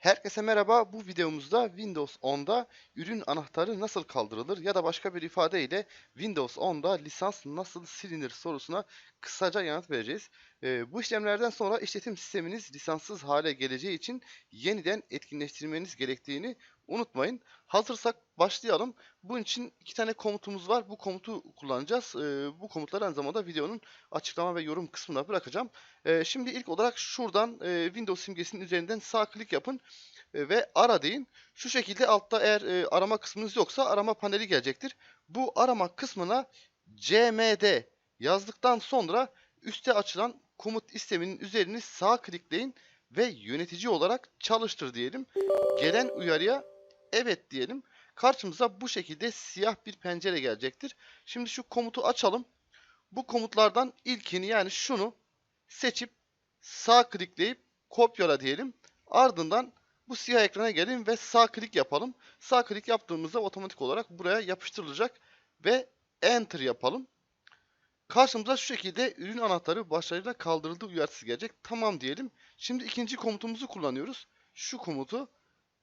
Herkese merhaba. Bu videomuzda Windows 10'da ürün anahtarı nasıl kaldırılır ya da başka bir ifadeyle Windows 10'da lisans nasıl silinir sorusuna kısaca yanıt vereceğiz. Ee, bu işlemlerden sonra işletim sisteminiz lisanssız hale geleceği için yeniden etkinleştirmeniz gerektiğini unutmayın. Hazırsak başlayalım. Bunun için iki tane komutumuz var. Bu komutu kullanacağız. Ee, bu komutları aynı zamanda videonun açıklama ve yorum kısmına bırakacağım. Ee, şimdi ilk olarak şuradan e, Windows simgesinin üzerinden sağ klik yapın e, ve ara deyin. Şu şekilde altta eğer e, arama kısmınız yoksa arama paneli gelecektir. Bu arama kısmına cmd yazdıktan sonra üstte açılan komut isteminin üzerini sağ klikleyin ve yönetici olarak çalıştır diyelim. Gelen uyarıya evet diyelim. Karşımıza bu şekilde siyah bir pencere gelecektir. Şimdi şu komutu açalım. Bu komutlardan ilkini yani şunu seçip sağ klikleyip kopyala diyelim. Ardından bu siyah ekrana gelin ve sağ klik yapalım. Sağ klik yaptığımızda otomatik olarak buraya yapıştırılacak ve enter yapalım. Karşımıza şu şekilde ürün anahtarı başarıyla kaldırıldı uyarısı gelecek. Tamam diyelim. Şimdi ikinci komutumuzu kullanıyoruz. Şu komutu.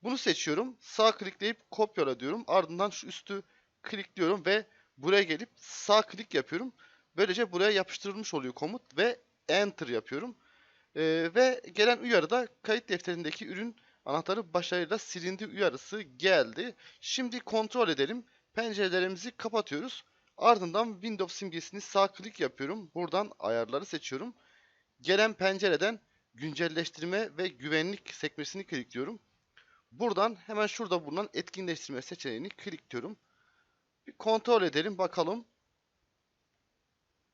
Bunu seçiyorum. Sağ klikleyip kopyala diyorum. Ardından şu üstü klikliyorum ve buraya gelip sağ klik yapıyorum. Böylece buraya yapıştırılmış oluyor komut ve enter yapıyorum. Ee, ve gelen uyarıda kayıt defterindeki ürün anahtarı başarıyla silindi uyarısı geldi. Şimdi kontrol edelim. Pencerelerimizi kapatıyoruz. Ardından Windows simgesini sağ klik yapıyorum. Buradan ayarları seçiyorum. Gelen pencereden güncelleştirme ve güvenlik sekmesini klikliyorum. Buradan hemen şurada bulunan etkinleştirme seçeneğini klikliyorum. Bir kontrol edelim bakalım.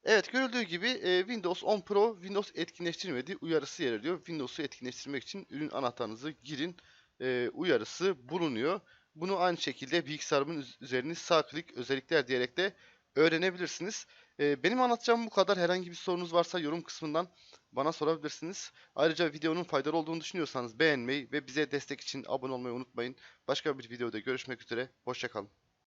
Evet görüldüğü gibi e, Windows 10 Pro Windows etkinleştirmedi uyarısı yer alıyor. Windows'u etkinleştirmek için ürün anahtarınızı girin e, uyarısı bulunuyor. Bunu aynı şekilde bilgisayarımın üz- üzerini sağ klik özellikler diyerek de öğrenebilirsiniz. E, benim anlatacağım bu kadar. Herhangi bir sorunuz varsa yorum kısmından bana sorabilirsiniz. Ayrıca videonun faydalı olduğunu düşünüyorsanız beğenmeyi ve bize destek için abone olmayı unutmayın. Başka bir videoda görüşmek üzere. Hoşçakalın.